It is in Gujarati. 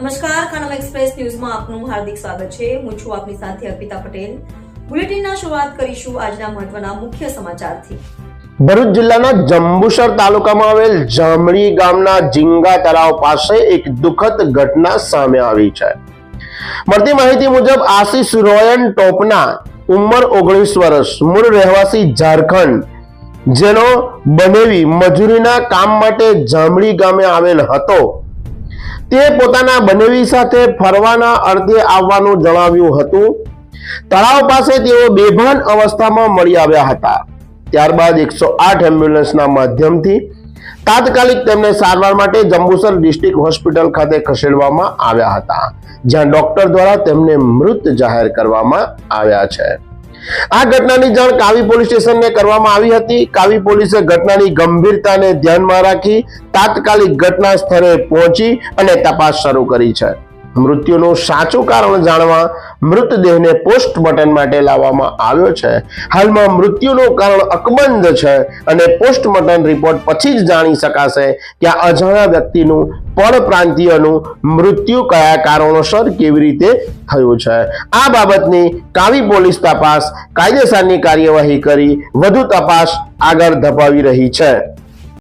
નમસ્કાર ખાનમ એક્સપ્રેસ ન્યૂઝમાં આપનું હાર્દિક સ્વાગત છે. હું છું આપની સાથે અર્પિતા પટેલ. બુલેટિનના શરૂઆત કરીશું આજના મહત્વના મુખ્ય સમાચારથી. ભરૂચ જિલ્લાના જંબુસર તાલુકામાં આવેલ જામડી ગામના ઝીંગા તળાવ પાસે એક દુઃખદ ઘટના સામે આવી છે. મળતી માહિતી મુજબ આશીષ રોયન ટોપના ઉંમર ઓગણીસ વર્ષ, મૂળ રહેવાસી ઝારખંડ, જેનો બનેવી મજૂરીના કામ માટે જામડી ગામે આવેલ હતો. તે પોતાના બનેવી સાથે ફરવાના અર્થે આવવાનું જણાવ્યું હતું. તળાવ પાસે તેઓ બેભાન અવસ્થામાં મળી આવ્યા હતા. ત્યારબાદ એકસો આઠ એમ્બ્યુલન્સના માધ્યમથી તાત્કાલિક તેમને સારવાર માટે જંબુસર ડિસ્ટ્રિક્ટ હોસ્પિટલ ખાતે ખસેડવામાં આવ્યા હતા, જ્યાં ડોક્ટર દ્વારા તેમને મૃત જાહેર કરવામાં આવ્યા છે. આ ઘટનાની જાણ કાવી પોલીસ સ્ટેશનને કરવામાં આવી હતી. કાવી પોલીસે ઘટનાની ગંભીરતાને ધ્યાનમાં રાખી તાત્કાલિક ઘટના સ્થળે પહોંચી અને તપાસ શરૂ કરી છે. મૃત્યુનું સાચું કારણ જાણવા મૃતદેહને પોસ્ટમોર્ટમ માટે લાવવામાં આવ્યો છે. હાલમાં મૃત્યુનું કારણ અકબંધ છે અને પોસ્ટમોર્ટમ રિપોર્ટ પછી જ જાણી શકાશે કે આ અજાણ્યા વ્યક્તિનું પરપ્રાંતિયનું મૃત્યુ કયા કારણોસર કેવી રીતે થયું છે. આ બાબતની કાવી પોલીસ તપાસ કાયદેસરની કાર્યવાહી કરી વધુ તપાસ આગળ ધપાવી રહી છે.